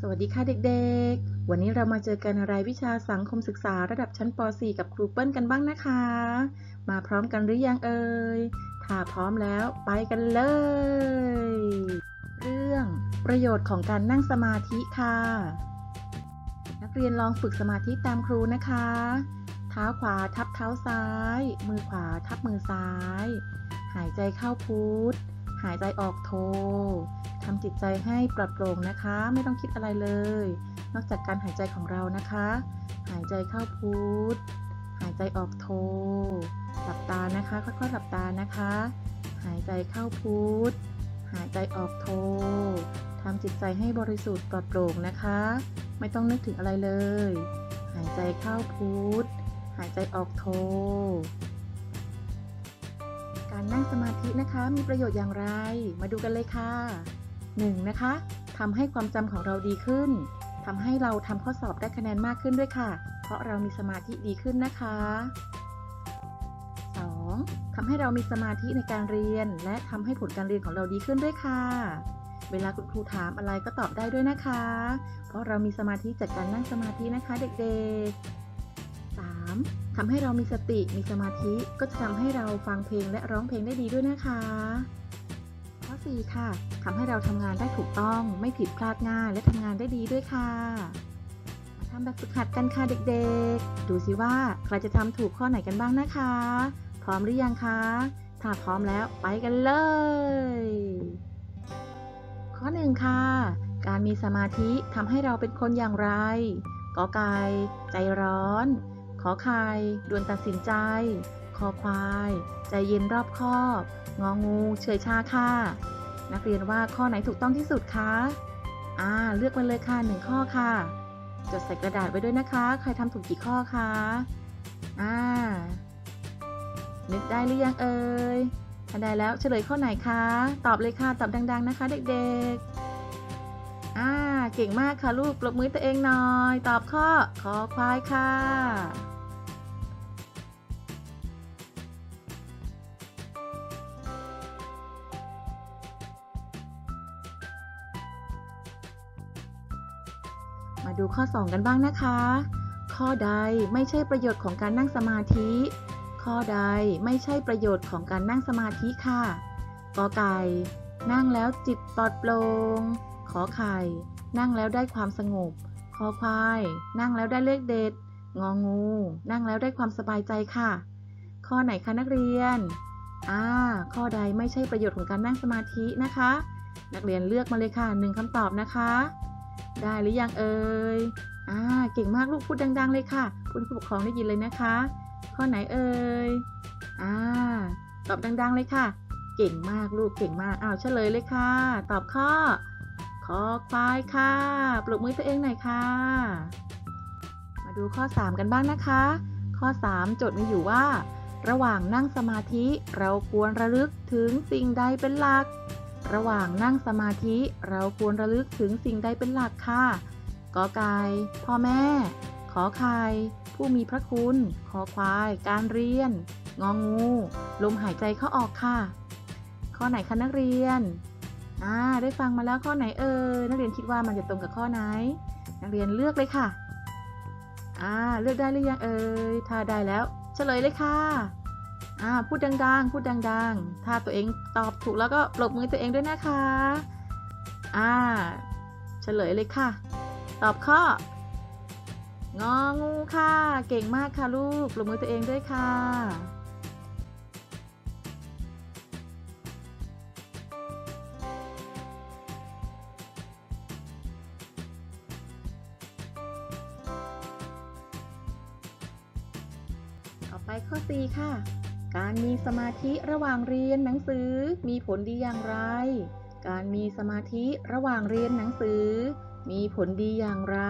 สวัสดีค่ะเด็กๆ วันนี้เรามาเจอกันในรายวิชาสังคมศึกษาระดับชั้นป .4 กับครูเปิ้ลกันบ้างนะคะ มาพร้อมกันหรือยังเอ่ย ถ้าพร้อมแล้วไปกันเลย เรื่อง ประโยชน์ของการนั่งสมาธิค่ะ นักเรียนลองฝึกสมาธิตามครูนะคะ เท้าขวาทับเท้าซ้าย มือขวาทับมือซ้าย หายใจเข้าพุทหายใจออกโท ทำจิตใจให้ปลอดโปร่งนะคะ ไม่ต้องคิดอะไรเลย นอกจากการหายใจของเรานะคะ หายใจเข้าพุทธหายใจออกโท หลับตานะคะ ค่อยๆหลับตานะคะ หายใจเข้าพุทธหายใจออกโททำจิตใจให้บริสุทธิ์ปลอดโปร่งนะคะ ไม่ต้องนึกถึงอะไรเลย หายใจเข้าพุทธหายใจออกโท การนั่งสมาธินะคะมีประโยชน์อย่างไร มาดูกันเลยค่ะ 1. นะคะทำให้ความจำของเราดีขึ้นทำให้เราทำข้อสอบได้คะแนนมากขึ้นด้วยค่ะ เพราะเรามีสมาธิดีขึ้นนะคะ 2. ทำให้เรามีสมาธิในการเรียน และทำให้ผลการเรียนของเราดีขึ้นด้วยค่ะ เวลาคุณครูถามอะไรก็ตอบได้ด้วยนะคะ เพราะเรามีสมาธิจากการนั่งสมาธินะคะเด็กๆ 3. ทำให้เรามีสติมีสมาธิก็จะทำให้เราฟังเพลงและร้องเพลงได้ดีด้วยนะคะ 4 ค่ะทำให้เราทำงานได้ถูกต้อง ไม่ผิดพลาดง่าย และทำงานได้ดีด้วยค่ะ มาทำแบบฝึกหัดกันค่ะเด็กๆ ดูสิว่าใครจะทำถูกข้อไหนกันบ้างนะคะ พร้อมหรือยังคะ ถ้าพร้อมแล้วไปกันเลย ข้อ1ค่ะ การมีสมาธิทำให้เราเป็นคนอย่างไรกอไก่ใจร้อน ขอไข่ด่วนตัดสินใจ คอควาย ใจเย็นรอบคอบ งองู เฉยชาค่ะ นักเรียนว่าข้อไหนถูกต้องที่สุดคะอ่าเลือกมาเลยค่ะหนึ่งข้อค่ะ จดใส่กระดาษไว้ด้วยนะคะ ใครทำถูกกี่ข้อคะอ่านึกได้หรือยังเอ่ยถ้าได้แล้วเฉลยข้อไหนคะ ตอบเลยค่ะ ตอบดัง ๆ นะคะ เด็กๆ อ่า เก่งมากค่ะลูก ปรบมือตัวเองหน่อย ตอบข้อคอควายค่ะ ดูข้อ 2 กันบ้างนะคะ ข้อใดไม่ใช่ประโยชน์ของการนั่งสมาธิ ข้อใดไม่ใช่ประโยชน์ของการนั่งสมาธิค่ะกอไก่ นั่งแล้วจิตปลอดโปร่งขอไข่ นั่งแล้วได้ความสงบคอควาย นั่งแล้วได้เลขเด็ด งองู นั่งแล้วได้ความสบายใจค่ะ ข้อไหนคะนักเรียน อ่า ข้อใดไม่ใช่ประโยชน์ของการนั่งสมาธินะคะ นักเรียนเลือกมาเลยค่ะหนึ่งคำตอบนะคะ ได้หรือยังเอ่ยอ่าเก่งมากลูกพูดดัง ๆ เลยค่ะพูดให้ผู้ปกครองได้ยินเลยนะคะ ข้อไหนเอ่ยอ่าตอบดัง ๆ เลยค่ะ เก่งมากลูกเก่งมากอ้าวเฉลยเลยค่ะ ตอบข้อคอควายค่ะปรบมือตัวเองหน่อยค่ะ มาดูข้อ 3 กันบ้างนะคะ ข้อ 3 โจทย์มีอยู่ว่า ระหว่างนั่งสมาธิเราควรระลึกถึงสิ่งใดเป็นหลัก ระหว่างนั่งสมาธิเราควรระลึกถึงสิ่งใดเป็นหลักค่ะกอไก่พ่อแม่ ขอไข่ผู้มีพระคุณ ขอควาย การเรียน งองู ลมหายใจเข้าออกค่ะ ข้อไหนคะนักเรียนอ่าได้ฟังมาแล้วข้อไหนเอ่ยนักเรียนคิดว่ามันจะตรงกับข้อไหน นักเรียนเลือกเลยค่ะอ่าเลือกได้หรือยังเอ่ยถ้าได้แล้ว เฉลยเลยค่ะ อ่าพูดดังๆ พูดดังๆ ถ้าตัวเองตอบถูกแล้วก็ปรบมือตัวเองด้วยนะคะ อ่า เฉลยเลยค่ะ ตอบข้ององูค่ะ เก่งมากค่ะลูกปรบมือตัวเองด้วยค่ะ ต่อไปข้อ 4 ค่ะ การมีสมาธิระหว่างเรียนหนังสือมีผลดีอย่างไร การมีสมาธิระหว่างเรียนหนังสือ มีผลดีอย่างไร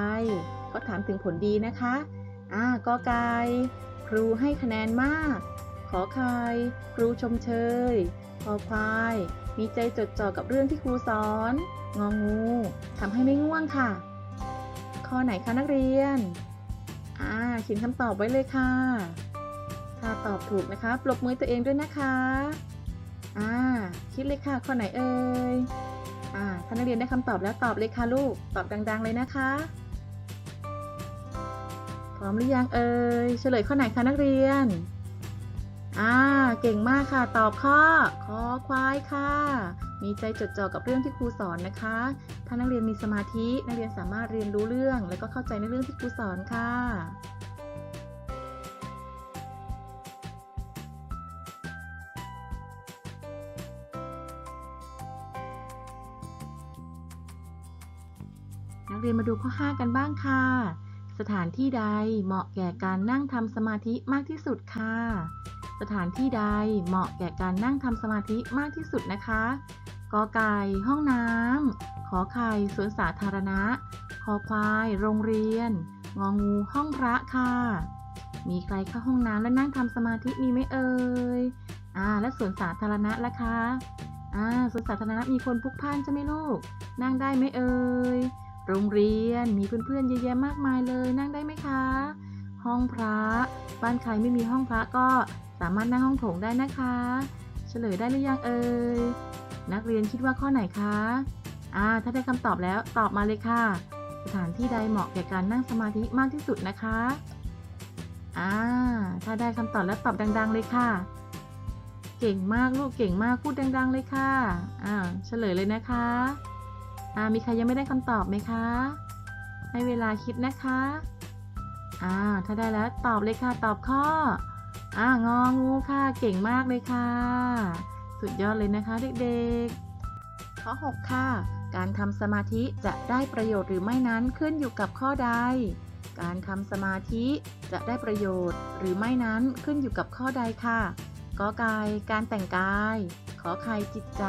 เขาถามถึงผลดีนะคะ อ่ากอไก่ครูให้คะแนนมาก ขอไข่ครูชมเชยคอควาย มีใจจดจ่อกับเรื่องที่ครูสอน งองูทำให้ไม่ง่วงค่ะ ข้อไหนคะนักเรียน อ่าเขียนคำตอบไว้เลยค่ะ ถ้าตอบถูกนะคะ ปรบมือตัวเองด้วยนะคะ อ่า คิดเลยค่ะ ข้อไหนเอ่ย อ่าถ้านักเรียนได้คำตอบแล้วตอบเลยค่ะลูก ตอบดัง ๆ เลยนะคะ พร้อมหรือยังเอ่ย เฉลยข้อไหนคะนักเรียน อ่า เก่งมากค่ะ ตอบข้อ คอควายค่ะ มีใจจดจ่อกับเรื่องที่ครูสอนนะคะ ถ้านักเรียนมีสมาธิ นักเรียนสามารถเรียนรู้เรื่อง และก็เข้าใจในเรื่องที่ครูสอนค่ะ นักเรียนมาดูข้อ 5 กันบ้างค่ะ สถานที่ใดเหมาะแก่การนั่งทำสมาธิมากที่สุดค่ะ สถานที่ใดเหมาะแก่การนั่งทำสมาธิมากที่สุดนะคะกอไก่ห้องน้ำขอไข่สวนสาธารณะคอควาย โรงเรียน งองูห้องพระค่ะ มีใครเข้าห้องน้ำและนั่งทำสมาธิมีไหมเอ่ยอ่า และสวนสาธารณะล่ะคะอ่าสวนสาธารณะมีคนพลุกพล่านใช่ไหมลูก นั่งได้ไหมเอ่ย โรงเรียนมีเพื่อนๆเยอะแยะมากมายเลยนั่งได้ไหมคะ ห้องพระบ้านใครไม่มีห้องพระก็สามารถนั่งห้องโถงได้นะคะ เฉลยได้หรือยังเอ่ยนักเรียนคิดว่าข้อไหนคะอ่าถ้าได้คำตอบแล้วตอบมาเลยค่ะ สถานที่ใดเหมาะแก่การนั่งสมาธิมากที่สุดนะคะอ่าถ้าได้คำตอบแล้วตอบดัง ๆ เลยค่ะ เก่งมากลูกเก่งมากพูดดัง ๆ เลยค่ะอ่าเฉลยเลยนะคะ อ่ามีใครยังไม่ได้คำตอบไหมคะ ให้เวลาคิดนะคะอ่าถ้าได้แล้วตอบเลยค่ะ ตอบข้ออ่างองูค่ะ เก่งมากเลยค่ะ สุดยอดเลยนะคะเด็กๆ ข้อ 6 ค่ะ การทำสมาธิจะได้ประโยชน์หรือไม่นั้นขึ้นอยู่กับข้อใด การทำสมาธิจะได้ประโยชน์หรือไม่นั้นขึ้นอยู่กับข้อใดค่ะกอไก่การแต่งกาย ขอไข่จิตใจ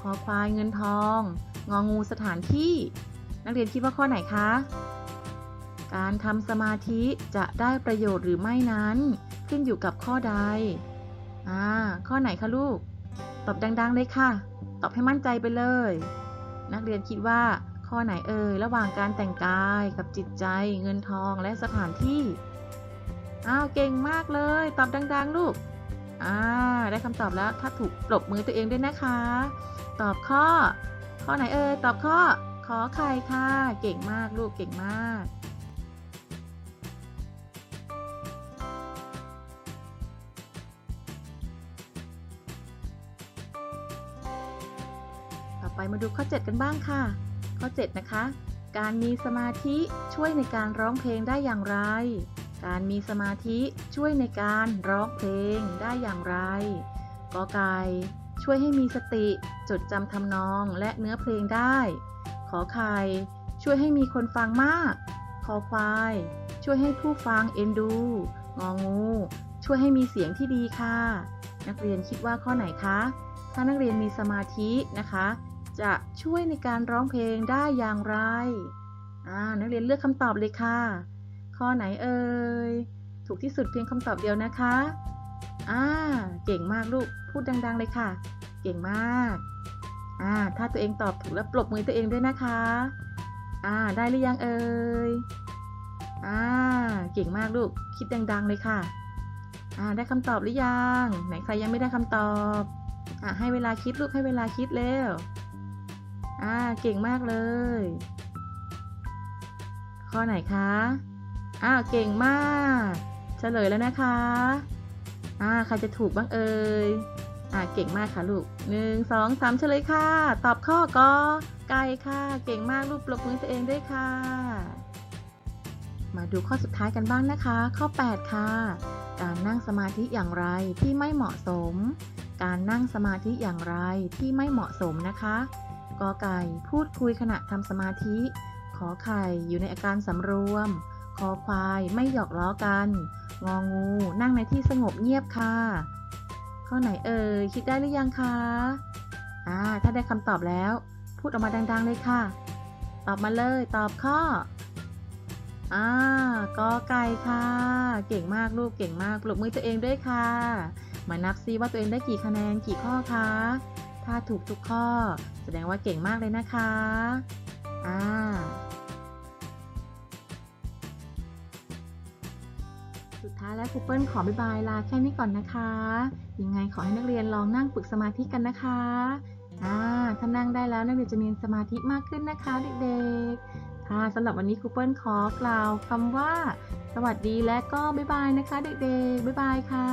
คอควายเงินทอง งองูสถานที่ นักเรียนคิดว่าข้อไหนคะ การทำสมาธิจะได้ประโยชน์หรือไม่นั้น ขึ้นอยู่กับข้อใด อ่า ข้อไหนคะลูก ตอบดัง ๆ เลยค่ะ ตอบให้มั่นใจไปเลย นักเรียนคิดว่าข้อไหนเอ่ยระหว่างการแต่งกายกับจิตใจ เงินทองและสถานที่ อ้าว เก่งมากเลย ตอบดัง ๆ ลูก อ่า ได้คำตอบแล้วถ้าถูกปรบมือตัวเองด้วยนะคะ ตอบข้อ ข้อไหนเอ่ยตอบข้อขอไข่ค่ะ เก่งมากลูกเก่งมาก ต่อไปมาดูข้อ 7 กันบ้างค่ะ ข้อ 7 นะคะ การมีสมาธิช่วยในการร้องเพลงได้อย่างไร การมีสมาธิช่วยในการร้องเพลงได้อย่างไรกอไก่ ช่วยให้มีสติ จดจำทำนองและเนื้อเพลงได้ ขอไข่ช่วยให้มีคนฟังมาก คอควาย ช่วยให้ผู้ฟังเอ็นดู งองู ช่วยให้มีเสียงที่ดีค่ะ นักเรียนคิดว่าข้อไหนคะ ถ้านักเรียนมีสมาธินะคะ จะช่วยในการร้องเพลงได้อย่างไร นักเรียนเลือกคำตอบเลยค่ะ ข้อไหนเอ่ย ถูกที่สุดเพียงคำตอบเดียวนะคะ อ่า เก่งมากลูก พูดดัง ๆ เลยค่ะ เก่งมาก อ่า ถ้าตัวเองตอบถูกแล้วปรบมือตัวเองด้วยนะคะ อ่า ได้หรือยังเอ่ย อ่า เก่งมากลูก คิดดัง ๆ เลยค่ะ อ่า ได้คำตอบหรือยัง ไหนใครยังไม่ได้คำตอบ อ่าให้เวลาคิดลูกให้เวลาคิดเร็ว อ่า เก่งมากเลย ข้อไหนคะ อ้าว เก่งมาก เฉลยแล้วนะคะ อ่าใครจะถูกบ้างเอ่ยอ่าเก่งมากค่ะลูกหนึ่งสองสามเฉลยค่ะ ตอบข้อกอไก่ค่ะ เก่งมากลูกปรบมือตัวเองด้วยค่ะ มาดูข้อสุดท้ายกันบ้างนะคะ ข้อ 8 ค่ะ การนั่งสมาธิอย่างไรที่ไม่เหมาะสม การนั่งสมาธิอย่างไรที่ไม่เหมาะสมนะคะกอไก่พูดคุยขณะทำสมาธิ ขอไข่อยู่ในอาการสำรวม คอควาย ไม่หยอกล้อกัน งองู นั่งในที่สงบเงียบค่ะ ข้อไหนเอ่ยคิดได้หรือยังคะอ่าถ้าได้คำตอบแล้ว พูดออกมาดัง ๆ เลยค่ะ ตอบมาเลยตอบข้ออ่ากอไก่ค่ะ เก่งมากลูกเก่งมากปรบมือตัวเองด้วยค่ะ มานับซิว่าตัวเองได้กี่คะแนนกี่ข้อคะ ถ้าถูกทุกข้อ แสดงว่าเก่งมากเลยนะคะ อ่า สุดท้ายแล้วครูเปิ้ลขอบ๊ายบายลาแค่นี้ก่อนนะคะ ยังไงขอให้นักเรียนลองนั่งฝึกสมาธิกันนะคะอ่าถ้านั่งได้แล้วนักเรียนจะมีสมาธิมากขึ้นนะคะเด็กๆ ค่ะสำหรับวันนี้ครูเปิ้ลขอกล่าวคำว่า สวัสดีและก็บ๊ายบายนะคะ เด็กๆ บ๊ายบายค่ะ